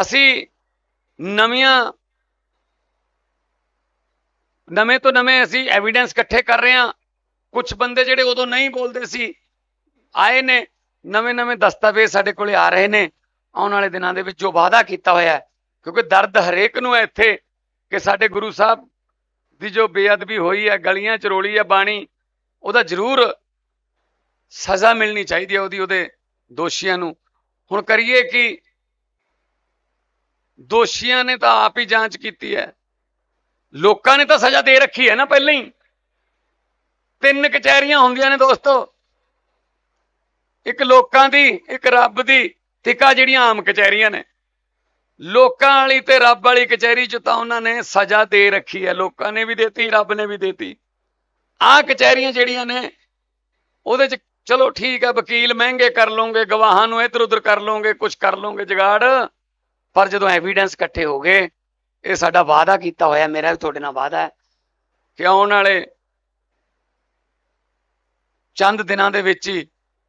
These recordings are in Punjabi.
ਅਸੀਂ ਨਵੀਆਂ, ਨਵੇਂ ਤੋਂ ਨਵੇਂ ਅਸੀਂ ਐਵੀਡੈਂਸ ਇਕੱਠੇ ਕਰ ਰਹੇ ਹਾਂ। ਕੁਝ ਬੰਦੇ ਜਿਹੜੇ ਉਦੋਂ ਨਹੀਂ ਬੋਲਦੇ ਸੀ, ਆਏ ਨੇ, ਨਵੇਂ ਨਵੇਂ ਦਸਤਾਵੇਜ਼ ਸਾਡੇ ਕੋਲੇ ਆ ਰਹੇ ਨੇ। ਆਉਣ ਵਾਲੇ ਦਿਨਾਂ ਦੇ ਵਿੱਚ ਜੋ ਵਾਅਦਾ ਕੀਤਾ ਹੋਇਆ ਹੈ, ਕਿਉਂਕਿ ਦਰਦ ਹਰੇਕ ਨੂੰ ਹੈ ਇੱਥੇ ਕਿ ਸਾਡੇ ਗੁਰੂ ਸਾਹਿਬ ਦੀ ਜੋ ਬੇਅਦਬੀ ਹੋਈ ਹੈ, ਗਲੀਆਂ ਚ ਰੋਲੀ ਹੈ, ਬਾਣੀ, ਉਹਦਾ ਜ਼ਰੂਰ ਸਜ਼ਾ ਮਿਲਣੀ ਚਾਹੀਦੀ ਹੈ ਉਹਦੀ, ਉਹਦੇ ਦੋਸ਼ੀਆਂ ਨੂੰ। ਹੁਣ ਕਰੀਏ ਕਿ ਦੋਸ਼ੀਆਂ ਨੇ ਤਾਂ ਆਪ ਹੀ ਜਾਂਚ ਕੀਤੀ ਹੈ। ਲੋਕਾਂ ਨੇ ਤਾਂ ਸਜ਼ਾ ਦੇ ਰੱਖੀ ਹੈ ਨਾ ਪਹਿਲਾਂ ਹੀ। ਤਿੰਨ ਕਚਹਿਰੀਆਂ ਹੁੰਦੀਆਂ ਨੇ ਦੋਸਤੋ। ਇੱਕ ਲੋਕਾਂ ਦੀ, ਇੱਕ ਰੱਬ ਦੀ ਟਿਕਾ ਜਿਹੜੀਆਂ ਆਮ ਕਚਹਿਰੀਆਂ ਨੇ। ਲੋਕਾਂ ਵਾਲੀ ਤੇ ਰੱਬ ਵਾਲੀ ਕਚਹਿਰੀ ਚ ਤਾਂ ਉਹਨਾਂ ਨੇ ਸਜ਼ਾ ਦੇ ਰੱਖੀ ਹੈ। ਲੋਕਾਂ ਨੇ ਵੀ ਦਿੱਤੀ, ਰੱਬ ਨੇ ਵੀ ਦਿੱਤੀ। ਆਹ ਕਚਹਿਰੀਆਂ ਜਿਹੜੀਆਂ ਨੇ, ਉਹਦੇ ਚ ਚਲੋ ਠੀਕ ਹੈ, ਵਕੀਲ ਮਹਿੰਗੇ ਕਰ ਲਓਗੇ, ਗਵਾਹਾਂ ਨੂੰ ਇੱਧਰ ਉੱਧਰ ਕਰ ਲਓਗੇ ਕੁਝ ਕਰ ਲਓਗੇ ਜਗਾੜ। ਪਰ ਜਦੋਂ ਐਵੀਡੈਂਸ ਇਕੱਠੇ ਹੋ ਗਏ, ਇਹ ਸਾਡਾ ਵਾਅਦਾ ਕੀਤਾ ਹੋਇਆ, ਮੇਰਾ ਵੀ ਤੁਹਾਡੇ ਨਾਲ ਵਾਅਦਾ ਹੈ ਕਿ ਆਉਣ ਵਾਲੇ ਚੰਦ ਦਿਨਾਂ ਦੇ ਵਿੱਚ ਹੀ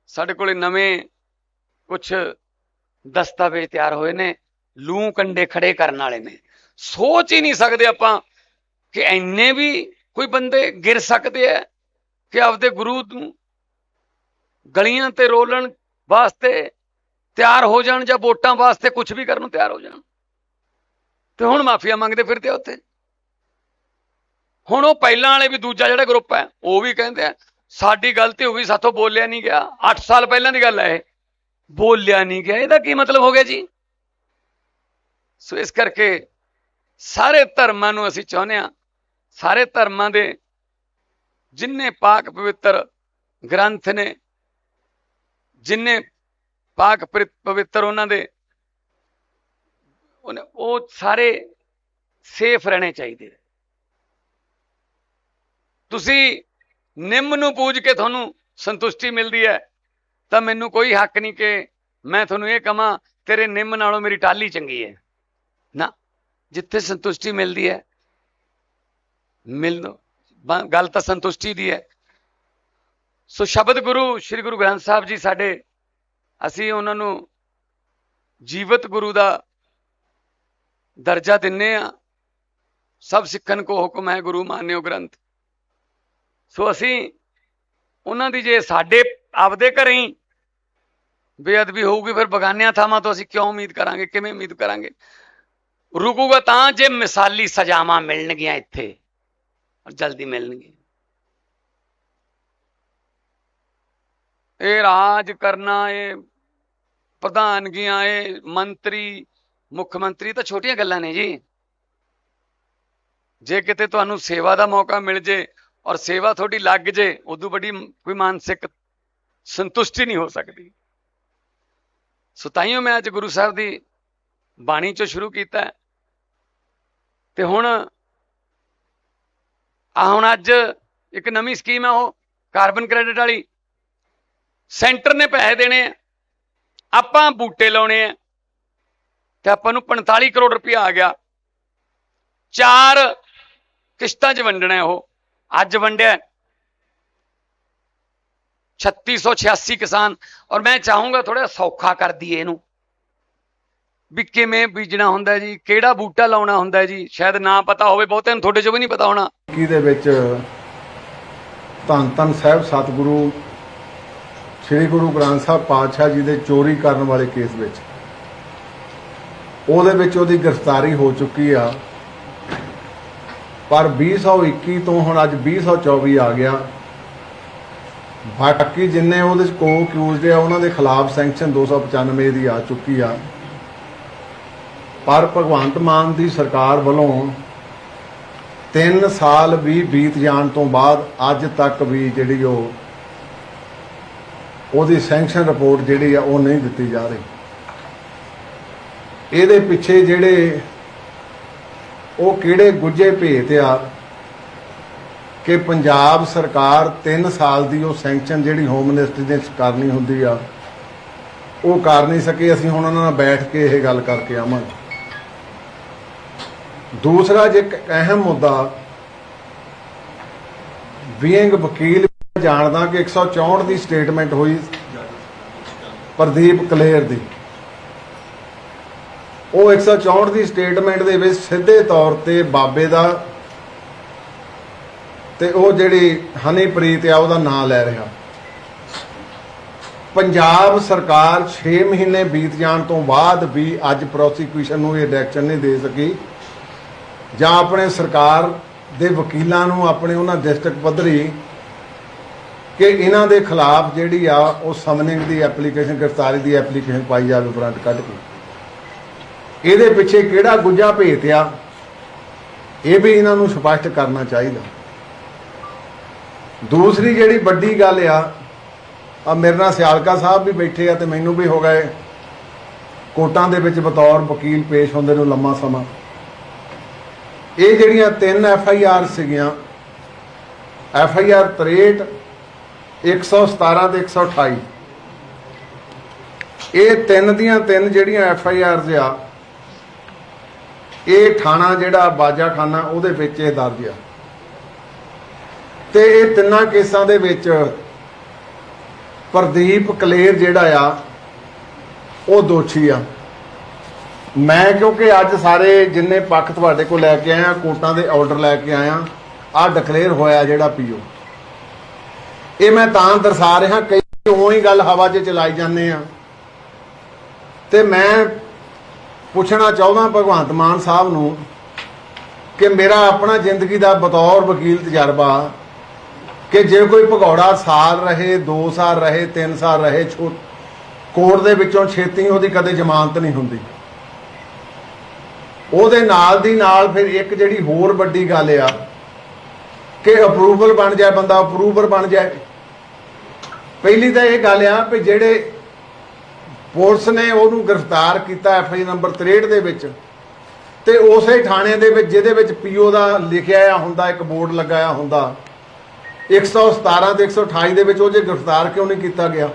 ਸਾਡੇ ਕੋਲੇ ਨਵੇਂ ਕੁਝ ਦਸਤਾਵੇਜ਼ ਤਿਆਰ ਹੋਏ ਨੇ, ਲੂ ਕੰਡੇ ਖੜੇ ਕਰਨ ਵਾਲੇ ਨੇ। ਸੋਚ ਹੀ ਨਹੀਂ ਸਕਦੇ ਆਪਾਂ ਕਿ ਐਨੇ ਵੀ ਕੋਈ ਬੰਦੇ ਗਿਰ ਸਕਦੇ ਆ ਕਿ ਆਪਦੇ ਗੁਰੂ ਨੂੰ ਗਲੀਆਂ ਤੇ ਰੋਲਣ ਵਾਸਤੇ ਤਿਆਰ ਹੋ ਜਾਣ ਜਾਂ ਵੋਟਾਂ ਵਾਸਤੇ ਕੁਝ ਵੀ ਕਰਨ ਨੂੰ ਤਿਆਰ ਹੋ ਜਾਣ। ਤੇ ਹੁਣ ਮਾਫੀਆ ਮੰਗਦੇ ਫਿਰਦੇ ਆ ਉੱਥੇ। ਹੁਣ ਉਹ ਪਹਿਲਾਂ ਵਾਲੇ ਵੀ ਦੂਜਾ ਜਿਹੜਾ ਗਰੁੱਪ ਹੈ, ਉਹ ਵੀ ਕਹਿੰਦੇ ਆ, ਸਾਡੀ ਗਲਤੀ ਹੋ ਗਈ ਸਾਥੋਂ ਬੋਲਿਆ ਨਹੀਂ ਗਿਆ। 8 ਸਾਲ ਪਹਿਲਾਂ ਦੀ ਗੱਲ ਹੈ ਇਹ। ਬੋਲਿਆ ਨਹੀਂ ਗਿਆ। ਇਹਦਾ ਕੀ ਮਤਲਬ ਹੋ ਗਿਆ ਜੀ? ਸੋ ਇਸ ਕਰਕੇ ਸਾਰੇ ਧਰਮਾਂ ਨੂੰ ਅਸੀਂ ਚਾਹੁੰਦੇ ਆ ਸਾਰੇ ਧਰਮਾਂ ਦੇ ਜਿੰਨੇ ਪਾਕ ਪਵਿੱਤਰ ਗ੍ਰੰਥ ਨੇ, ਜਿੰਨੇ ਪਾਕ ਪਵਿ- ਪਵਿੱਤਰ ਉਹਨਾਂ ਦੇ। ਉਹਨੇ- ਉਹ ਸਾਰੇ ਸੇਫ ਰਹਿਣੇ ਚਾਹੀਦੇ। ਤੁਸੀਂ ਨਿੰਮ ਨੂੰ ਪੂਜ ਕੇ ਤੁਹਾਨੂੰ ਸੰਤੁਸ਼ਟੀ ਮਿਲਦੀ ਹੈ, ਤਾਂ ਮੈਨੂੰ ਕੋਈ ਹੱਕ ਨਹੀਂ ਕਿ ਮੈਂ ਤੁਹਾਨੂੰ ਇਹ ਕਹਾਂ, ਤੇਰੇ ਨਿੰਮ ਨਾਲੋਂ ਮੇਰੀ ਟਾਲੀ ਚੰਗੀ ਹੈ। ਨਾ, ਜਿੱਥੇ ਸੰਤੁਸ਼ਟੀ ਮਿਲਦੀ ਹੈ, ਮਿਲ ਗੱਲ ਤਾਂ ਸੰਤੁਸ਼ਟੀ ਦੀ ਹੈ। ਸੋ ਸ਼ਬਦ ਗੁਰੂ, ਸ੍ਰੀ ਗੁਰੂ ਗ੍ਰੰਥ ਸਾਹਿਬ ਜੀ ਸਾਡੇ ਅਸੀਂ ਉਹਨਾਂ ਨੂੰ ਜੀਵਤ ਗੁਰੂ ਦਾ ਦਰਜਾ ਦਿੰਨੇ ਆ। ਸਭ ਸਿੱਖਣ ਕੋ ਹੁਕਮ ਹੈ ਗੁਰੂ ਮਾਨਿਓ ਗ੍ਰੰਥ। ਸੋ ਅਸੀਂ ਉਹਨਾਂ ਦੀ ਜੇ ਸਾਡੇ ਆਪਦੇ ਘਰੇ ਹੀ ਬੇਅਦਬੀ ਹੋਊਗੀ, ਫਿਰ ਬਗਾਨਿਆਂ ਥਾਵਾਂ ਤੋਂ ਅਸੀਂ ਕਿਉਂ ਉਮੀਦ ਕਰਾਂਗੇ, ਕਿਵੇਂ ਉਮੀਦ ਕਰਾਂਗੇ? ਰੁਕੂਗਾ ਤਾਂ ਜੇ ਮਿਸਾਲੀ ਸਜ਼ਾਵਾਂ ਮਿਲਣਗੀਆਂ ਇੱਥੇ ਔਰ ਜਲਦੀ ਮਿਲਣਗੀਆਂ। ਇਹ ਰਾਜ ਕਰਨਾ, ਇਹ ਪ੍ਰਧਾਨਗੀਆਂ ਇਹ ਮੰਤਰੀ, ਮੁੱਖ ਮੰਤਰੀ ਤਾਂ ਛੋਟੀਆਂ ਗੱਲਾਂ ਨੇ ਜੀ। ਜੇ ਕਿਤੇ ਤੁਹਾਨੂੰ ਸੇਵਾ ਦਾ ਮੌਕਾ ਮਿਲ ਜੇ ਔਰ ਸੇਵਾ ਤੁਹਾਡੀ ਲੱਗ ਜੇ, ਉਦੋਂ ਵੱਡੀ ਕੋਈ ਮਾਨਸਿਕ ਸੰਤੁਸ਼ਟੀ ਨਹੀਂ ਹੋ ਸਕਦੀ। ਸੋ ਤਾਈਓ ਮੈਂ ਅੱਜ ਗੁਰੂ ਸਾਹਿਬ ਦੀ ਬਾਣੀ ਚੋਂ ਸ਼ੁਰੂ ਕੀਤਾ। ਤੇ ਹੁਣ ਆ ਹੁਣ ਅੱਜ ਇੱਕ ਨਵੀਂ ਸਕੀਮ ਹੈ ਉਹ, ਕਾਰਬਨ ਕ੍ਰੈਡਿਟ ਵਾਲੀ। ਸੈਂਟਰ ਨੇ ਪੈਸੇ ਦੇਣੇ ਆ। ਆਪਾਂ ਬੂਟੇ ਲਾਉਣੇ ਆ ਤੇ ਆਪਾਂ ਨੂੰ 45 ਕਰੋੜ ਰੁਪਇਆ ਆ ਗਿਆ। ਚਾਰ ਕਿਸ਼ਤਾਂ 'ਚ ਵੰਡਣਾ ਉਹ। ਅੱਜ ਵੰਡਿਆ। 3686 ਕਿਸਾਨ। ਔਰ ਮੈਂ ਚਾਹੂੰਗਾ ਥੋੜਾ ਸੌਖਾ ਕਰ ਦਈਏ ਇਹਨੂੰ। ਵੀ ਕਿਵੇਂ ਬੀਜਣਾ ਹੁੰਦਾ ਜੀ, ਕਿਹੜਾ ਬੂਟਾ ਲਾਉਣਾ ਹੁੰਦਾ ਜੀ, ਸ਼ਾਇਦ ਨਾ ਪਤਾ ਹੋਵੇ, ਬਹੁਤਿਆਂ ਨੂੰ ਤੁਹਾਡੇ ਚੋਂ ਵੀ ਨਹੀਂ ਪਤਾ ਹੋਣਾ। ਕੀ ਦੇ ਵਿੱਚ ਧੰਨ ਧੰਨ ਸਾਹਿਬ, ਸਤਿਗੁਰੂ ਸ੍ਰੀ ਗੁਰੂ ਗ੍ਰੰਥ ਸਾਹਿਬ ਪਾਤਸ਼ਾਹ ਜੀ ਦੇ ਚੋਰੀ ਕਰਨ ਵਾਲੇ ਕੇਸ ਵਿੱਚ। ਉਹਦੇ ਵਿੱਚ ਉਹਦੀ ਗ੍ਰਿਫਤਾਰੀ ਹੋ ਚੁੱਕੀ ਆ। ਪਰ 2021 ਤੋਂ ਹੁਣ ਅੱਜ 2024 ਆ ਗਿਆ। ਬਾਕੀ ਜਿੰਨੇ ਉਹਦੇ ਚ ਕੋ ਅਕਿਊਜ਼ਡ ਆ, ਉਹਨਾਂ ਦੇ ਖਿਲਾਫ ਸੈਂਕਸ਼ਨ 295 ਦੀ ਆ ਚੁੱਕੀ ਆ। ਪਰ ਭਗਵੰਤ ਮਾਨ ਦੀ ਸਰਕਾਰ ਵੱਲੋਂ 3 ਸਾਲ ਵੀ ਬੀਤ ਜਾਣ ਤੋਂ ਬਾਅਦ ਅੱਜ ਤੱਕ ਵੀ ਜਿਹੜੀ ਉਹ ਉਹਦੀ ਸੈਂਕਸ਼ਨ ਰਿਪੋਰਟ ਜਿਹੜੀ ਆ ਉਹ ਨਹੀਂ ਦਿੱਤੀ ਜਾ ਰਹੀ। ਇਹਦੇ ਪਿੱਛੇ ਜਿਹੜੇ ਉਹ ਕਿਹੜੇ ਗੁੱਜੇ ਭੇਤ ਆ ਕਿ ਪੰਜਾਬ ਸਰਕਾਰ 3 ਸਾਲ ਦੀ ਉਹ ਸੈਂਕਸ਼ਨ ਜਿਹੜੀ ਹੋਮ ਮਿਨਿਸਟਰੀ ਦੇ ਕਰਨੀ ਹੁੰਦੀ ਆ, ਉਹ ਕਰ ਨਹੀਂ ਸਕੇ। ਅਸੀਂ ਹੁਣ ਉਹਨਾਂ ਨਾਲ ਬੈਠ ਕੇ ਇਹ ਗੱਲ ਕਰਕੇ ਆਵਾਂਗੇ। ਦੂਸਰਾ ਜੇ ਇੱਕ ਅਹਿਮ ਮੁੱਦਾ ਬੀਇੰਗ ਵਕੀਲ ਜਾਣਦਾ ਕਿ 164 ਦੀ ਸਟੇਟਮੈਂਟ ਹੋਈ ਪ੍ਰਦੀਪ ਕਲੇਰ ਦੀ। ਉਹ 164 ਦੀ ਸਟੇਟਮੈਂਟ ਦੇ ਵਿੱਚ ਸਿੱਧੇ ਤੌਰ ਤੇ ਬਾਬੇ ਦਾ ਤੇ ਉਹ ਜਿਹੜੀ ਹਨੀਪ੍ਰੀਤ ਆ, ਉਹਦਾ ਨਾਂ ਲੈ ਰਿਹਾ। ਪੰਜਾਬ ਸਰਕਾਰ 6 ਮਹੀਨੇ ਬੀਤ ਜਾਣ ਤੋਂ ਬਾਅਦ ਵੀ ਅੱਜ ਪ੍ਰੋਸੀਕਿਊਸ਼ਨ ਨੂੰ ਇਹ ਡਾਇਰੈਕਸ਼ਨ ਨਹੀਂ ਦੇ ਸਕੀ। ਜਾਂ ਆਪਣੇ ਸਰਕਾਰ ਦੇ ਵਕੀਲਾਂ ਨੂੰ ਆਪਣੇ ਉਹਨਾਂ ਡਿਸਟ੍ਰਿਕਟ ਪੱਧਰੀ ਕਿ ਇਹਨਾਂ ਦੇ ਖਿਲਾਫ ਜਿਹੜੀ ਆ, ਉਹ ਸਮਨਿੰਗ ਦੀ ਐਪਲੀਕੇਸ਼ਨ, ਗ੍ਰਿਫਤਾਰੀ ਦੀ ਐਪਲੀਕੇਸ਼ਨ ਪਾਈ ਜਾਵੇ ਫਰੰਟ ਕੱਢ ਕੇ। ਇਹਦੇ ਪਿੱਛੇ ਕਿਹੜਾ ਗੁੱਜਾ ਭੇਤ ਇਹ ਵੀ ਇਹਨਾਂ ਨੂੰ ਸਪਸ਼ਟ ਕਰਨਾ ਚਾਹੀਦਾ। ਦੂਸਰੀ ਜਿਹੜੀ ਵੱਡੀ ਗੱਲ ਆ ਆ ਮੇਰੇ ਨਾਲ ਸਿਆਲਕਾ ਸਾਹਿਬ ਵੀ ਬੈਠੇ ਆ ਤੇ ਮੈਨੂੰ ਵੀ ਹੋ ਗਏ। ਕੋਟਾਂ ਦੇ ਵਿੱਚ ਬਤੌਰ ਵਕੀਲ ਪੇਸ਼ ਹੁੰਦੇ ਨੂੰ ਲੰਮਾ ਸਮਾਂ। ਇਹ ਜਿਹੜੀਆਂ ਤਿੰਨ ਐਫ ਆਈ ਆਰ ਸੀਗੀਆਂ, ਐਫ ਆਈ ਆਰ 63 117 ਤੇ 128 ਇਹ ਤਿੰਨ ਦੀਆਂ ਤਿੰਨ ਜਿਹੜੀਆਂ ਐਫ ਆਈ ਆਰਜ਼ ਆ, ਇਹ ਥਾਣਾ ਜਿਹੜਾ ਬਾਜਾਖਾਨਾ, ਉਹਦੇ ਵਿੱਚ ਇਹ ਦਰਜ ਆ। ਤੇ ਇਹ ਤਿੰਨਾਂ ਕੇਸਾਂ ਦੇ ਵਿੱਚ ਪ੍ਰਦੀਪ ਕਲੇਰ ਜਿਹੜਾ ਆ, ਉਹ ਦੋਸ਼ੀ ਆ। ਮੈਂ ਕਿਉਂਕਿ ਅੱਜ ਸਾਰੇ ਜਿੰਨੇ ਪੱਖ ਤੁਹਾਡੇ ਕੋਲ ਲੈ ਕੇ ਆਇਆ ਕੋਰਟਾਂ ਦੇ ਆਰਡਰ ਲੈ ਕੇ ਆਇਆ ਆ ਡਿਕਲੇਅਰ ਹੋਇਆ ਜਿਹੜਾ ਪੀਓ। ਇਹ ਮੈਂ ਤਾਂ ਦਰਸਾ ਰਿਹਾ, ਕਈ ਉਵੇਂ ਹੀ ਗੱਲ ਹਵਾ 'ਚ ਚਲਾਈ ਜਾਂਦੇ ਆ। ਤੇ ਮੈਂ ਪੁੱਛਣਾ ਚਾਹੁੰਦਾ ਭਗਵੰਤ ਮਾਨ ਸਾਹਿਬ ਨੂੰ ਕਿ ਮੇਰਾ ਆਪਣਾ ਜ਼ਿੰਦਗੀ ਦਾ ਬਤੌਰ ਵਕੀਲ ਤਜਰਬਾ ਕਿ ਜੇ ਕੋਈ ਭਗੌੜਾ ਸਾਲ ਰਹੇ 2 ਸਾਲ ਰਹੇ 3 ਸਾਲ ਰਹੇ ਛੋ ਕੋਰਟ ਦੇ ਵਿੱਚੋਂ ਛੇਤੀ ਉਹਦੀ ਕਦੇ ਜ਼ਮਾਨਤ ਨਹੀਂ ਹੁੰਦੀ। ਉਹਦੇ ਨਾਲ ਦੀ ਨਾਲ ਫਿਰ ਇੱਕ ਜਿਹੜੀ ਹੋਰ ਵੱਡੀ ਗੱਲ ਆ ਕਿ ਅਪਰੂਵਲ ਬਣ ਜਾਏ, ਬੰਦਾ ਅਪਰੂਵਰ ਬਣ ਜਾਏ। ਪਹਿਲੀ ਤਾਂ ਇਹ ਗੱਲ ਆ ਵੀ ਜਿਹੜੇ ਪੁਲਿਸ ਨੇ ਉਹਨੂੰ ਗ੍ਰਿਫਤਾਰ ਕੀਤਾ ਐਫ ਆਈ ਨੰਬਰ 63 ਦੇ ਵਿੱਚ, ਤੇ ਉਸੇ ਥਾਣੇ ਦੇ ਵਿੱਚ ਜਿਹਦੇ ਵਿੱਚ ਪੀਓ ਦਾ ਲਿਖਿਆ ਆ ਹੁੰਦਾ, ਇੱਕ ਬੋਰਡ ਲਗਾਇਆ ਹੁੰਦਾ 117 ਤੇ 128 ਦੇ ਵਿੱਚ ਉਹ ਜੇ ਗ੍ਰਿਫਤਾਰ ਕਿਉਂ ਨਹੀਂ ਕੀਤਾ ਗਿਆ?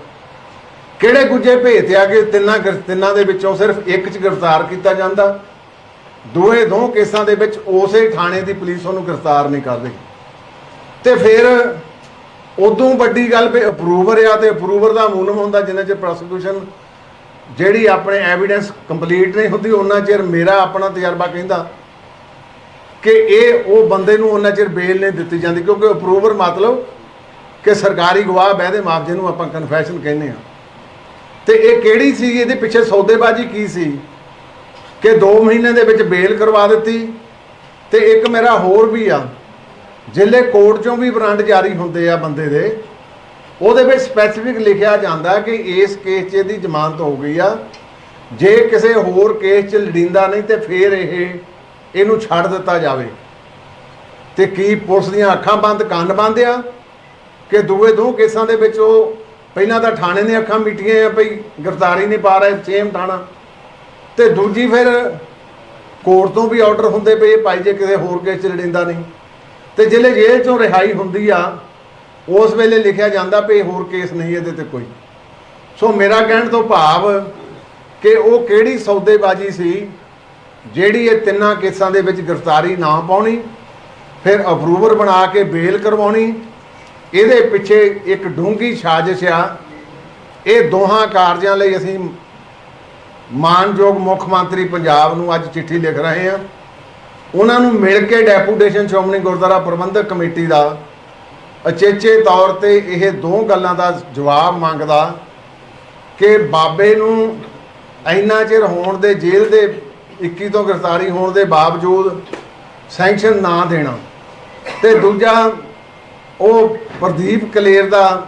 ਕਿਹੜੇ ਗੁੱਜੇ ਭੇਤ ਆ ਕਿ ਤਿੰਨਾਂ ਗ੍ਰਿ- ਤਿੰਨਾਂ ਦੇ ਵਿੱਚੋਂ ਸਿਰਫ ਇੱਕ 'ਚ ਗ੍ਰਿਫਤਾਰ ਕੀਤਾ ਜਾਂਦਾ? ਦੋਏ ਦੋ ਕੇਸਾਂ ਦੇ ਵਿੱਚ ਉਸੇ ਥਾਣੇ ਦੀ ਪੁਲਿਸ ਉਹਨੂੰ ਗ੍ਰਿਫਤਾਰ ਨਹੀਂ ਕਰ ਰਹੀ। ਤੇ ਫਿਰ ਉਦੋਂ ਵੱਡੀ ਗੱਲ ਵੀ ਅਪਰੂਵਰ ਆ ਤੇ ਅਪਰੂਵਰ ਦਾ ਮੂਨਮ ਹੁੰਦਾ ਜਿੰਨਾ ਚਿਰ ਪ੍ਰੋਸੀਕਿਊਸ਼ਨ ਜਿਹੜੀ ਆਪਣੇ ਐਵੀਡੈਂਸ ਕੰਪਲੀਟ ਨਹੀਂ ਹੁੰਦੀ ਉਹਨਾਂ ਚਿਰ ਮੇਰਾ ਆਪਣਾ ਤਜਰਬਾ ਕਹਿੰਦਾ ਕਿ ਇਹ ਉਹ ਬੰਦੇ ਨੂੰ ਉਹਨਾਂ ਚਿਰ ਬੇਲ ਨਹੀਂ ਦਿੱਤੀ ਜਾਂਦੀ, ਕਿਉਂਕਿ ਅਪਰੂਵਰ ਮਤਲਬ ਕਿ ਸਰਕਾਰੀ ਗਵਾਹ ਬਹਿਦੇ ਮਾਪ ਨੂੰ ਆਪਾਂ ਕਨਫੈਸ਼ਨ ਕਹਿੰਦੇ ਆ ਤੇ ਇਹ ਕਿਹੜੀ ਸੀ, ਇਹਦੇ ਪਿੱਛੇ ਸੌਦੇਬਾਜ਼ੀ ਕੀ ਸੀ? ਕਿ 2 ਮਹੀਨੇ ਦੇ ਵਿੱਚ ਬੇਲ ਕਰਵਾ ਦਿੱਤੀ ਤੇ ਇੱਕ ਮੇਰਾ ਹੋਰ ਵੀ ਆ। ਜ਼ਿਲ੍ਹੇ ਕੋਰਟ ਚੋਂ ਵੀ ਬਰਾਂਡ ਜਾਰੀ ਹੁੰਦੇ ਆ ਬੰਦੇ ਦੇ, ਉਹਦੇ ਵਿੱਚ ਸਪੈਸੀਫਿਕ ਲਿਖਿਆ ਜਾਂਦਾ ਕਿ ਇਸ ਕੇਸ 'ਚ ਇਹਦੀ ਜ਼ਮਾਨਤ ਹੋ ਗਈ ਆ। ਜੇ ਕਿਸੇ ਹੋਰ ਕੇਸ 'ਚ ਲੜਿੰਦਾ ਨਹੀਂ ਤੇ ਫਿਰ ਇਹ, ਇਹਨੂੰ ਛੱਡ ਦਿੱਤਾ ਜਾਵੇ। ਤੇ ਕੀ ਪੁਲਿਸ ਦੀਆਂ ਅੱਖਾਂ ਬੰਦ, ਕੰਨ ਬੰਦ ਆ? ਕਿ ਦੂਏ ਦੋ ਕੇਸਾਂ ਦੇ ਵਿੱਚ ਉਹ ਪਹਿਲਾਂ ਤਾਂ ਥਾਣੇ ਨੇ ਅੱਖਾਂ ਮੀਟੀਆਂ ਆ ਭਈ ਗ੍ਰਿਫਤਾਰੀ ਨਹੀਂ ਪਾ ਰਹੇ, ਸੇਮ ਥਾਣਾ। ਤੇ ਦੂਜੀ ਫਿਰ ਕੋਰਟ ਤੋਂ ਵੀ ਆਰਡਰ ਹੁੰਦੇ ਪਏ ਭਾਈ, ਜੇ ਕਿਸੇ ਹੋਰ ਕੇਸ 'ਚ ਲੜਿੰਦਾ ਨਹੀਂ। ਤੇ ਜਿਹੜੇ ਜੇਲ੍ਹ ਚੋਂ ਰਿਹਾਈ ਹੁੰਦੀ ਆ, ਉਸ ਵੇਲੇ ਲਿਖਿਆ ਜਾਂਦਾ ਵੀ ਹੋਰ ਕੇਸ ਨਹੀਂ ਇਹਦੇ ਤੇ ਕੋਈ। ਸੋ ਮੇਰਾ ਕਹਿਣ ਤੋਂ ਭਾਵ ਕਿ ਉਹ ਕਿਹੜੀ ਸੌਦੇਬਾਜ਼ੀ ਸੀ ਜਿਹੜੀ ਇਹ ਤਿੰਨਾਂ ਕੇਸਾਂ ਦੇ ਵਿੱਚ ਗ੍ਰਿਫਤਾਰੀ ਨਾ ਪਾਉਣੀ, ਫਿਰ ਅਪਰੂਵਰ ਬਣਾ ਕੇ ਬੇਲ ਕਰਵਾਉਣੀ, ਇਹਦੇ ਪਿੱਛੇ ਇੱਕ ਡੂੰਗੀ ਸਾਜ਼ਿਸ਼ ਆ। ਇਹ ਦੋਹਾਂ ਕਾਰਜਾਂ ਲਈ ਅਸੀਂ ਮਾਨਯੋਗ ਮੁੱਖ ਮੰਤਰੀ ਪੰਜਾਬ ਨੂੰ ਅੱਜ ਚਿੱਠੀ ਲਿਖ ਰਹੇ ਹਾਂ। ਉਹਨਾਂ ਨੂੰ ਮਿਲ ਕੇ ਡੈਪੂਟੇਸ਼ਨ ਸ਼੍ਰੋਮਣੀ ਗੁਰਦੁਆਰਾ ਪ੍ਰਬੰਧਕ ਕਮੇਟੀ ਦਾ ਅਚੇਚੇ ਤੌਰ ਤੇ ਇਹ ਦੋ ਗੱਲਾਂ ਦਾ ਜਵਾਬ ਮੰਗਦਾ ਕਿ ਬਾਬੇ ਨੂੰ ਇੰਨਾ ਚਿਰ ਹੋਣ ਦੇ ਜੇਲ੍ਹ ਦੇ 21 ਤੋਂ ਗ੍ਰਿਫਤਾਰੀ ਹੋਣ ਦੇ ਬਾਵਜੂਦ ਸੈਂਕਸ਼ਨ ਨਾ ਦੇਣਾ। ਤੇ ਦੂਜਾ, ਉਹ ਪ੍ਰਦੀਪ ਕਲੇਰ ਦਾ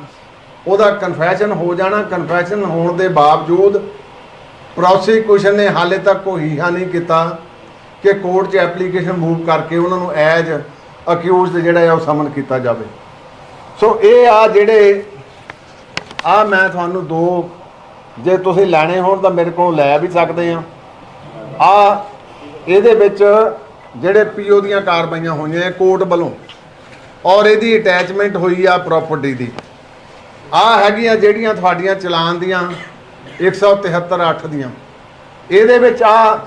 ਉਹਦਾ ਕਨਫੈਸ਼ਨ ਹੋ ਜਾਣਾ। ਕਨਫੈਸ਼ਨ ਹੋਣ ਦੇ ਬਾਵਜੂਦ ਪ੍ਰੋਸੀਕਿਊਸ਼ਨ ਨੇ ਹਾਲੇ ਤੱਕ ਕੋਈ ਹੀਹਾ ਨਹੀਂ ਕੀਤਾ। ਕਿ ਕੋਰਟ 'ਚ ਐਪਲੀਕੇਸ਼ਨ ਮੂਵ ਕਰਕੇ ਉਹਨਾਂ ਨੂੰ ਐਜ ਅਕਿਊਜ਼ਡ ਜਿਹੜਾ ਹੈ ਉਹ ਸਮਨ ਕੀਤਾ ਜਾਵੇ। ਸੋ ਇਹ ਆ ਜਿਹੜੇ, ਆ ਮੈਂ ਤੁਹਾਨੂੰ ਦੋ, ਜੇ ਤੁਸੀਂ ਲੈਣੇ ਹੋਣ ਤਾਂ ਮੇਰੇ ਕੋਲ ਲੈ ਵੀ ਸਕਦੇ ਆ। ਆ ਇਹਦੇ ਵਿੱਚ ਜਿਹੜੇ ਪੀਓ ਦੀਆਂ ਕਾਰਵਾਈਆਂ ਹੋਈਆਂ ਕੋਰਟ ਵੱਲੋਂ ਔਰ ਇਹਦੀ ਅਟੈਚਮੈਂਟ ਹੋਈ ਆ ਪ੍ਰਾਪਰਟੀ ਦੀ। ਆ ਹੈਗੀਆਂ ਜਿਹੜੀਆਂ ਤੁਹਾਡੀਆਂ ਚਲਾਨ ਦੀਆਂ 173 8 ਦੀਆਂ। ਇਹਦੇ ਵਿੱਚ ਆ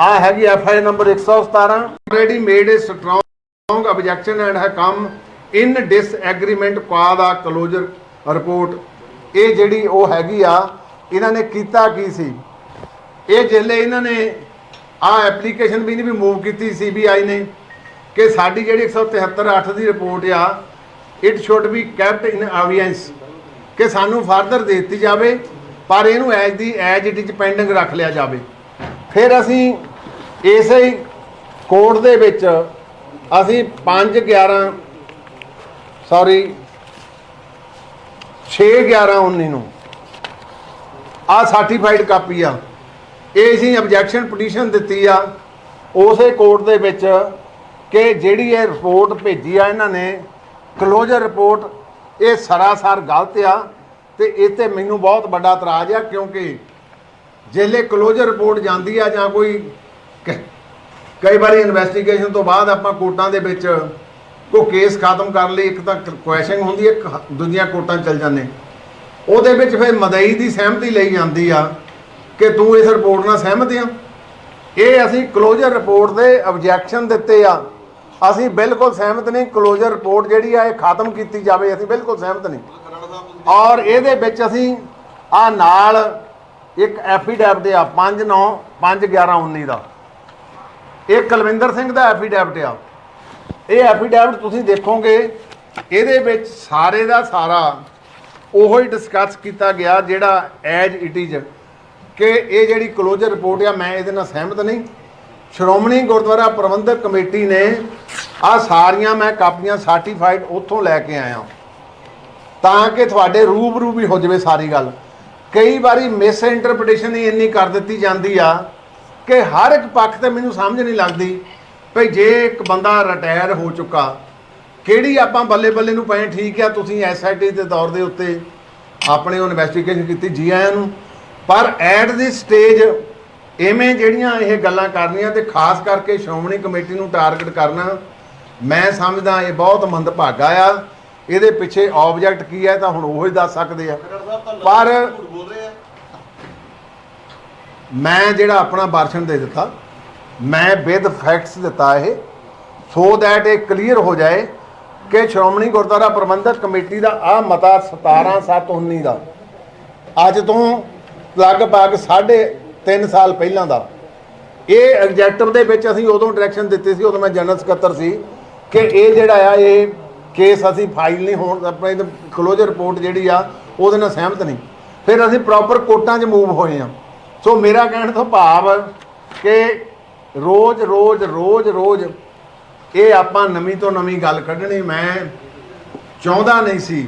ਆ ਹੈਗੀ F I number 117 already made a strong objection and ਹੈ ਕਮ ਇਨ ਡਿਸਐਗਰੀਮੈਂਟ ਕਾ ਦਾ ਕਲੋਜ਼ਰ ਰਿਪੋਰਟ ਇਹ ਜਿਹੜੀ ਉਹ ਹੈਗੀ ਆ, ਇਹਨਾਂ ਨੇ ਕੀਤਾ ਕੀ ਸੀ? ਇਹ ਜਿੱਲੇ ਇਹਨਾਂ ਨੇ ਆ ਐਪਲੀਕੇਸ਼ਨ ਵੀ ਨਹੀਂ ਵੀ ਮੂਵ ਕੀਤੀ ਸੀਬੀਆਈ ਨੇ ਕਿ ਸਾਡੀ ਜਿਹੜੀ 173 8 ਦੀ ਰਿਪੋਰਟ ਆ it should be kept in abeyance ਕਿ ਸਾਨੂੰ ਫਰਦਰ ਦੇ ਦਿੱਤੀ ਜਾਵੇ, ਪਰ ਇਹਨੂੰ as the as it is pending ਰੱਖ ਲਿਆ ਜਾਵੇ। ਫਿਰ ਅਸੀਂ ਇਸੇ ਹੀ ਕੋਰਟ ਦੇ ਵਿੱਚ ਅਸੀਂ 5 11 ਸੌਰੀ 6 11 19 ਨੂੰ ਆ ਸਰਟੀਫਾਈਡ ਕਾਪੀ ਆ। ਇਹ ਅਸੀਂ ਆਬਜੈਕਸ਼ਨ ਪਟੀਸ਼ਨ ਦਿੱਤੀ ਆ। ਉਸੇ ਕੋਰਟ ਦੇ ਵਿੱਚ ਕਿ ਜਿਹੜੀ ਇਹ ਰਿਪੋਰਟ ਭੇਜੀ ਆ ਇਹਨਾਂ ਨੇ ਕਲੋਜ਼ਰ ਰਿਪੋਰਟ ਇਹ ਸਰਾਸਰ ਗਲਤ ਆ ਤੇ ਇਹ ਤੇ ਮੈਨੂੰ ਬਹੁਤ ਵੱਡਾ ਇਤਰਾਜ਼ ਆ ਕਿਉਂਕਿ ਜਿਹੜੇ ਕਲੋਜ਼ਰ ਰਿਪੋਰਟ ਜਾਂਦੀ ਆ ਜਾਂ ਕੋਈ ਕ- ਕਈ ਵਾਰੀ ਇਨਵੈਸਟੀਗੇਸ਼ਨ ਤੋਂ ਬਾਅਦ ਆਪਾਂ ਕੋਰਟਾਂ ਦੇ ਵਿੱਚ ਕੋਈ ਕੇਸ ਖਤਮ ਕਰਨ ਲਈ, ਇੱਕ ਤਾਂ ਕੁਐਸ਼ਨ ਹੁੰਦੀ ਹੈ ਇੱਕ ਦੂਜੀਆਂ ਕੋਰਟਾਂ 'ਚ ਚਲ ਜਾਂਦੇ। ਉਹਦੇ ਵਿੱਚ ਫਿਰ ਮਦਈ ਦੀ ਸਹਿਮਤੀ ਲਈ ਜਾਂਦੀ ਆ ਕਿ ਤੂੰ ਇਸ ਰਿਪੋਰਟ ਨਾਲ ਸਹਿਮਤ ਆ। ਇਹ ਅਸੀਂ ਕਲੋਜ਼ਰ ਰਿਪੋਰਟ ਦੇ ਆਬਜੈਕਸ਼ਨ ਦਿੱਤੇ ਆ। ਅਸੀਂ ਬਿਲਕੁਲ ਸਹਿਮਤ ਨਹੀਂ ਕਲੋਜ਼ਰ ਰਿਪੋਰਟ ਜਿਹੜੀ ਆ ਇਹ ਖਤਮ ਕੀਤੀ ਜਾਵੇ, ਅਸੀਂ ਬਿਲਕੁਲ ਸਹਿਮਤ ਨਹੀਂ। ਔਰ ਇਹਦੇ ਵਿੱਚ ਅਸੀਂ ਆ ਨਾਲ ਇੱਕ ਐਫੀਡੈਵਿਟ ਆ 5 9 5 11 19 ਦਾ। ਇਹ ਕੁਲਵਿੰਦਰ ਸਿੰਘ ਦਾ ਐਫੀਡੈਵਿਟ ਆ। ਇਹ ਐਫੀਡੈਵਿਟ ਤੁਸੀਂ ਦੇਖੋਗੇ, ਇਹਦੇ ਵਿੱਚ ਸਾਰੇ ਦਾ ਸਾਰਾ ਉਹੋ ਹੀ ਡਿਸਕਸ ਕੀਤਾ ਗਿਆ ਜਿਹੜਾ ਐਜ ਇਟ ਇਜ਼ ਕਿ ਇਹ ਜਿਹੜੀ ਕਲੋਜ਼ਰ ਰਿਪੋਰਟ ਆ, ਮੈਂ ਇਹਦੇ ਨਾਲ ਸਹਿਮਤ ਨਹੀਂ। ਸ਼੍ਰੋਮਣੀ ਗੁਰਦੁਆਰਾ ਪ੍ਰਬੰਧਕ ਕਮੇਟੀ ਨੇ ਆ ਸਾਰੀਆਂ ਮੈਂ ਕਾਪੀਆਂ ਸਰਟੀਫਾਈਡ ਉੱਥੋਂ ਲੈ ਕੇ ਆਇਆ। ਤਾਂ ਕਿ ਤੁਹਾਡੇ ਰੂਬਰੂ ਵੀ ਹੋ ਜਾਵੇ ਸਾਰੀ ਗੱਲ। ਕਈ ਵਾਰੀ ਮਿਸ ਇੰਟਰਪ੍ਰੀਟੇਸ਼ਨ ਹੀ ਇੰਨੀ ਕਰ ਦਿੱਤੀ ਜਾਂਦੀ ਆ ਕਿ ਹਰ ਇੱਕ ਪੱਖ ਤੇ ਮੈਨੂੰ ਸਮਝ ਨਹੀਂ ਲੱਗਦੀ ਭਈ ਜੇ ਇੱਕ ਬੰਦਾ ਰਿਟਾਇਰ ਹੋ ਚੁੱਕਾ, ਕਿਹੜੀ ਆਪਾਂ ਬੱਲੇ ਬੱਲੇ ਨੂੰ ਪਏ ਠੀਕ ਆ, ਤੁਸੀਂ ਐਸਆਈਟੀ ਦੇ ਤੌਰ ਦੇ ਉੱਤੇ ਆਪਣੇ ਉਹ ਇਨਵੈਸਟੀਗੇਸ਼ਨ ਕੀਤੀ ਜੀ ਆਇਆਂ ਨੂੰ। ਪਰ ਐਟ ਦੀ ਸਟੇਜ ਐਵੇਂ ਜਿਹੜੀਆਂ ਇਹ ਗੱਲਾਂ ਕਰਨੀਆਂ ਤੇ ਖਾਸ ਕਰਕੇ ਸ਼੍ਰੋਮਣੀ ਕਮੇਟੀ ਨੂੰ ਟਾਰਗੇਟ ਕਰਨਾ, ਮੈਂ ਸਮਝਦਾ ਇਹ ਬਹੁਤ ਮੰਦਭਾਗਾ ਆ। ਇਹਦੇ ਪਿੱਛੇ ਆਬਜੈਕਟ ਕੀ ਹੈ ਤਾਂ ਹੁਣ ਉਹ ਹੀ ਦੱਸ ਸਕਦੇ ਆ। ਪਰ ਮੈਂ ਜਿਹੜਾ ਆਪਣਾ ਭਾਸ਼ਣ ਦੇ ਦਿੱਤਾ ਮੈਂ ਵਿਦ ਫੈਕਟਸ ਦਿੱਤਾ ਇਹ ਸੋ ਦੈਟ ਇਹ ਕਲੀਅਰ ਹੋ ਜਾਏ ਕਿ ਸ਼੍ਰੋਮਣੀ ਗੁਰਦੁਆਰਾ ਪ੍ਰਬੰਧਕ ਕਮੇਟੀ ਦਾ ਆ ਮਤਾ 17719 ਦਾ ਅੱਜ ਤੋਂ ਲਗਭਗ 3.5 ਸਾਲ ਪਹਿਲਾਂ ਦਾ। ਇਹ ਐਗਜੈਕਟਿਵ ਦੇ ਵਿੱਚ ਅਸੀਂ ਉਦੋਂ ਡਾਇਰੈਕਸ਼ਨ ਦਿੱਤੀ ਸੀ ਉਦੋਂ ਮੈਂ ਜਨਰਲ ਸਕੱਤਰ ਸੀ ਕਿ ਇਹ ਜਿਹੜਾ ਆ ਇਹ ਕੇਸ ਅਸੀਂ ਫਾਈਲ ਨਹੀਂ ਹੋਣ, ਆਪਣੇ ਕਲੋਜ਼ਰ ਰਿਪੋਰਟ ਜਿਹੜੀ ਆ, ਉਹਦੇ ਨਾਲ ਸਹਿਮਤ ਨਹੀਂ। ਫਿਰ ਅਸੀਂ ਪ੍ਰੋਪਰ ਕੋਰਟਾਂ 'ਚ ਮੂਵ ਹੋਏ ਆ ਸੋ ਮੇਰਾ ਕਹਿਣ ਤੋਂ ਭਾਵ ਕਿ ਰੋਜ਼ ਰੋਜ਼ ਰੋਜ਼ ਰੋਜ਼ ਇਹ ਆਪਾਂ ਨਵੀਂ ਤੋਂ ਨਵੀਂ ਗੱਲ ਕੱਢਣੀ, ਮੈਂ ਚਾਹੁੰਦਾ ਨਹੀਂ ਸੀ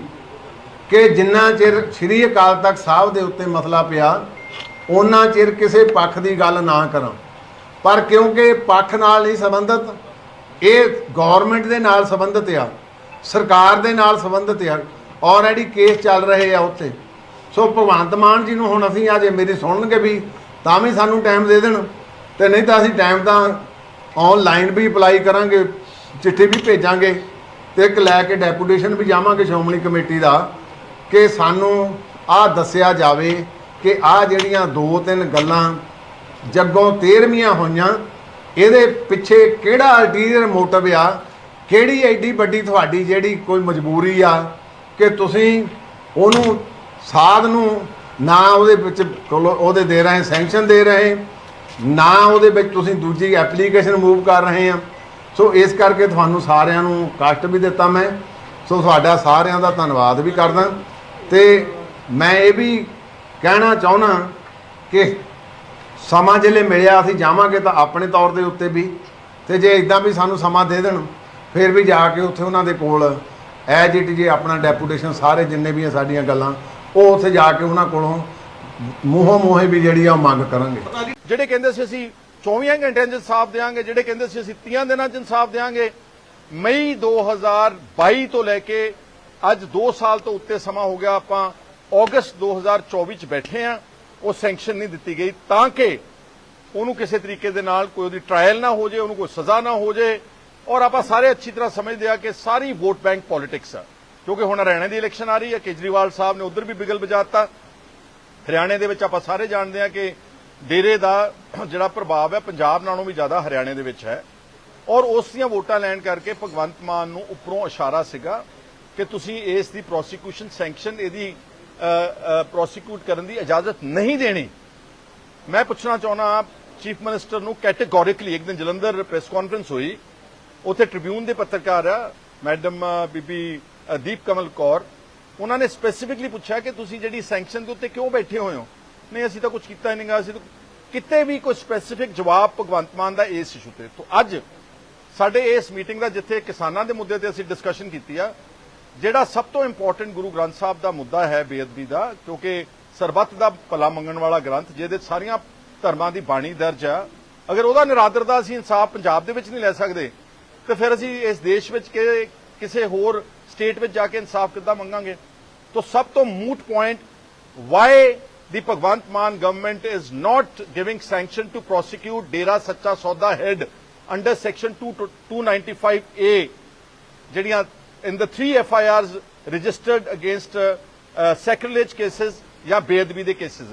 ਕਿ ਜਿੰਨਾ ਚਿਰ ਸ੍ਰੀ ਅਕਾਲ ਤਖਤ ਸਾਹਿਬ ਦੇ ਉੱਤੇ ਮਸਲਾ ਪਿਆ ਉਹਨਾਂ ਚਿਰ ਕਿਸੇ ਪੱਖ ਦੀ ਗੱਲ ਨਾ ਕਰਾਂ। ਪਰ ਕਿਉਂਕਿ ਪੱਖ ਨਾਲ ਨਹੀਂ ਸੰਬੰਧਿਤ, ਇਹ ਗਵਰਨਮੈਂਟ ਦੇ ਨਾਲ ਸੰਬੰਧਿਤ ਆ। ਸਰਕਾਰ ਦੇ ਨਾਲ ਸੰਬੰਧਿਤ ਆ ਆਲਰੇਡੀ ਕੇਸ ਚੱਲ ਰਹੇ ਆ ਉੱਥੇ। ਸੋ ਭਗਵੰਤ ਮਾਨ ਜੀ ਨੂੰ ਹੁਣ ਅਸੀਂ ਅੱਜ ਮੇਰੀ ਸੁਣਨਗੇ ਵੀ ਤਾਂ ਵੀ ਸਾਨੂੰ ਟਾਈਮ ਦੇ ਦੇਣ, ਤੇ ਨਹੀਂ ਤਾਂ ਅਸੀਂ ਟਾਈਮ ਤਾਂ ਆਨਲਾਈਨ ਵੀ ਅਪਲਾਈ ਕਰਾਂਗੇ, ਚਿੱਠੀ ਵੀ ਭੇਜਾਂਗੇ, ਤੇ ਇੱਕ ਲੈ ਕੇ ਡੈਪੂਟੇਸ਼ਨ ਵੀ ਜਾਵਾਂਗੇ ਸ਼੍ਰੋਮਣੀ ਕਮੇਟੀ ਦਾ, ਕਿ ਸਾਨੂੰ ਆਹ ਦੱਸਿਆ ਜਾਵੇ ਕਿ ਆਹ ਜਿਹੜੀਆਂ ਦੋ ਤਿੰਨ ਗੱਲਾਂ ਜੱਗੋਂ 13ਵੀਆਂ ਹੋਈਆਂ, ਇਹਦੇ ਪਿੱਛੇ ਕਿਹੜਾ ਅਲਟੀਰੀਅਰ ਮੋਟਿਵ ਆ ਕਿਹੜੀ ਐਡੀ ਵੱਡੀ ਤੁਹਾਡੀ ਜਿਹੜੀ ਕੋਈ ਮਜਬੂਰੀ ਆ ਕਿ ਤੁਸੀਂ ਉਹਨੂੰ ਸਾਧ ਨੂੰ ਨਾ ਉਹਦੇ ਵਿੱਚ ਕੋਲੋਂ- ਉਹਦੇ ਦੇ ਰਹੇ ਸੈਂਕਸ਼ਨ ਦੇ ਰਹੇ, ਨਾ ਉਹਦੇ ਵਿੱਚ ਤੁਸੀਂ ਦੂਜੀ ਐਪਲੀਕੇਸ਼ਨ ਮੂਵ ਕਰ ਰਹੇ ਆ। ਸੋ ਇਸ ਕਰਕੇ ਤੁਹਾਨੂੰ ਸਾਰਿਆਂ ਨੂੰ ਕਸ਼ਟ ਵੀ ਦਿੱਤਾ ਮੈਂ। ਸੋ ਤੁਹਾਡਾ ਸਾਰਿਆਂ ਦਾ ਧੰਨਵਾਦ ਵੀ ਕਰਦਾ। ਤੇ ਮੈਂ ਇਹ ਵੀ ਕਹਿਣਾ ਚਾਹੁੰਦਾ ਕਿ ਸਮਾਂ ਜਿਹੜੇ ਮਿਲਿਆ, ਅਸੀਂ ਜਾਵਾਂਗੇ ਤਾਂ ਆਪਣੇ ਤੌਰ ਦੇ ਉੱਤੇ ਵੀ। ਤੇ ਜੇ ਇਦਾਂ ਵੀ ਸਾਨੂੰ ਸਮਾਂ ਦੇ ਦੇਣ ਫਿਰ ਵੀ ਜਾ ਕੇ ਉੱਥੇ ਉਹਨਾਂ ਦੇ ਕੋਲ ਐਜ ਇਟ ਜੇ ਆਪਣਾ ਡੈਪੂਟੇਸ਼ਨ ਸਾਰੇ ਜਿੰਨੇ ਵੀ ਆ ਸਾਡੀਆਂ ਗੱਲਾਂ, ਉਹ ਉੱਥੇ ਜਾ ਕੇ ਉਹਨਾਂ ਕੋਲੋਂ ਮੂੰਹੋਂ ਮੂੰਹੇ ਵੀ ਜਿਹੜੀ ਆ ਉਹ ਮੰਗ ਕਰਾਂਗੇ ਜਿਹੜੇ ਕਹਿੰਦੇ ਸੀ ਅਸੀਂ 24 ਘੰਟਿਆਂ 'ਚ ਇਨਸਾਫ ਦੇਵਾਂਗੇ ਜਿਹੜੇ ਕਹਿੰਦੇ ਸੀ ਅਸੀਂ 30 ਦਿਨਾਂ 'ਚ ਇਨਸਾਫ ਦੇਵਾਂਗੇ ਮਈ 2022 ਤੋਂ ਲੈ ਕੇ ਅੱਜ 2 ਸਾਲ ਤੋਂ ਉੱਤੇ ਸਮਾਂ ਹੋ ਗਿਆ, ਆਪਾਂ ਅਗਸਤ 2024 'ਚ ਬੈਠੇ ਆ, ਉਹ ਸੈਂਕਸ਼ਨ ਨਹੀਂ ਦਿੱਤੀ ਗਈ, ਤਾਂ ਕਿ ਉਹਨੂੰ ਕਿਸੇ ਤਰੀਕੇ ਦੇ ਨਾਲ ਕੋਈ ਉਹਦੀ ਟ੍ਰਾਇਲ ਨਾ ਹੋ ਜੇ, ਉਹਨੂੰ ਕੋਈ ਸਜ਼ਾ ਨਾ ਹੋ ਜੇ ਔਰ ਆਪਾਂ ਸਾਰੇ ਅੱਛੀ ਤਰ੍ਹਾਂ ਸਮਝਦੇ ਆ ਕਿ ਸਾਰੀ ਵੋਟ ਬੈਂਕ ਪੋਲਿਟਿਕਸ ਆ। ਕਿਉਂਕਿ ਹੁਣ ਹਰਿਆਣਾ ਦੀ ਇਲੈਕਸ਼ਨ ਆ ਰਹੀ ਹੈ, ਕੇਜਰੀਵਾਲ ਸਾਹਿਬ ਨੇ ਉਧਰ ਵੀ ਬਿਗਲ ਵਜਾਤਾ ਹਰਿਆਣੇ ਦੇ ਵਿੱਚ ਆਪਾਂ ਸਾਰੇ ਜਾਣਦੇ ਆ ਕਿ ਡੇਰੇ ਦਾ ਜਿਹੜਾ ਪ੍ਰਭਾਵ ਹੈ, ਪੰਜਾਬ ਨਾਲੋਂ ਵੀ ਜ਼ਿਆਦਾ ਹਰਿਆਣੇ ਦੇ ਵਿੱਚ ਹੈ। ਔਰ ਉਸ ਦੀਆਂ ਵੋਟਾਂ ਲੈਣ ਕਰਕੇ ਭਗਵੰਤ ਮਾਨ ਨੂੰ ਉੱਪਰੋਂ ਇਸ਼ਾਰਾ ਸੀਗਾ ਕਿ ਤੁਸੀਂ ਇਸ ਦੀ ਪ੍ਰੋਸੀਕਿਊਸ਼ਨ ਸੈਂਕਸ਼ਨ ਇਹਦੀ ਪ੍ਰੋਸੀਕਿਊਟ ਕਰਨ ਦੀ ਇਜਾਜ਼ਤ ਨਹੀਂ ਦੇਣੀ। ਮੈਂ ਪੁੱਛਣਾ ਚਾਹੁੰਦਾ ਚੀਫ ਮਿਨਿਸਟਰ ਨੂੰ ਕੈਟੇਗੋਰਿਕਲੀ ਇੱਕ ਦਿਨ ਜਲੰਧਰ ਪ੍ਰੈਸ ਕਾਨਫਰੰਸ ਹੋਈ। ਉੱਥੇ ਟ੍ਰਿਬਿਊਨ ਦੇ ਪੱਤਰਕਾਰ ਆ, ਮੈਡਮ ਬੀਬੀ ਦੀਪ ਕਮਲ ਕੌਰ। ਉਹਨਾਂ ਨੇ ਸਪੈਸੀਫਿਕਲੀ ਪੁੱਛਿਆ ਕਿ ਤੁਸੀਂ ਜਿਹੜੀ ਸੈਂਕਸ਼ਨ ਦੇ ਉੱਤੇ ਕਿਉਂ ਬੈਠੇ ਹੋਏ ਹੋ? ਨਹੀਂ, ਅਸੀਂ ਤਾਂ ਕੁਝ ਕੀਤਾ ਹੀ ਨਹੀਂਗਾ, ਅਸੀਂ ਤਾਂ ਕਿਤੇ ਵੀ ਕੋਈ ਸਪੈਸੀਫਿਕ ਜਵਾਬ ਭਗਵੰਤ ਮਾਨ ਦਾ ਇਸ ਇਸ਼ੂ ਤੇ। ਤੋਂ ਅੱਜ ਸਾਡੇ ਇਸ ਮੀਟਿੰਗ ਦਾ ਜਿੱਥੇ ਕਿਸਾਨਾਂ ਦੇ ਮੁੱਦੇ ਤੇ ਅਸੀਂ ਡਿਸਕਸ਼ਨ ਕੀਤੀ ਆ, ਜਿਹੜਾ ਸਭ ਤੋਂ ਇੰਪੋਰਟੈਂਟ ਗੁਰੂ ਗ੍ਰੰਥ ਸਾਹਿਬ ਦਾ ਮੁੱਦਾ ਹੈ ਬੇਅਦਬੀ ਦਾ, ਕਿਉਂਕਿ ਸਰਬੱਤ ਦਾ ਭਲਾ ਮੰਗਣ ਵਾਲਾ ਗ੍ਰੰਥ, ਜਿਹਦੇ ਸਾਰੀਆਂ ਧਰਮਾਂ ਦੀ ਬਾਣੀ ਦਰਜ ਆ, ਅਗਰ ਉਹਦਾ ਨਿਰਾਦਰ ਦਾ ਅਸੀਂ ਇਨਸਾਫ ਪੰਜਾਬ ਦੇ ਵਿੱਚ ਨਹੀਂ ਲੈ ਸਕਦੇ ਤੇ ਫਿਰ ਅਸੀਂ ਇਸ ਦੇਸ਼ ਵਿੱਚ ਕਿ ਕਿਸੇ ਹੋਰ ਸਟੇਟ ਵਿੱਚ ਜਾ ਕੇ ਇਨਸਾਫ ਕਿੱਦਾਂ ਮੰਗਾਂਗੇ ਤੋਂ ਸਭ ਤੋਂ moot point why the Bhagwant Mann government is not giving sanction to prosecute Dera Sacha Sauda head under section 295 A ਜਿਹੜੀਆਂ in the 3 F I Rs registered against sacrilege cases ਜਾਂ ਬੇਅਦਬੀ ਦੇ ਕੇਸਸ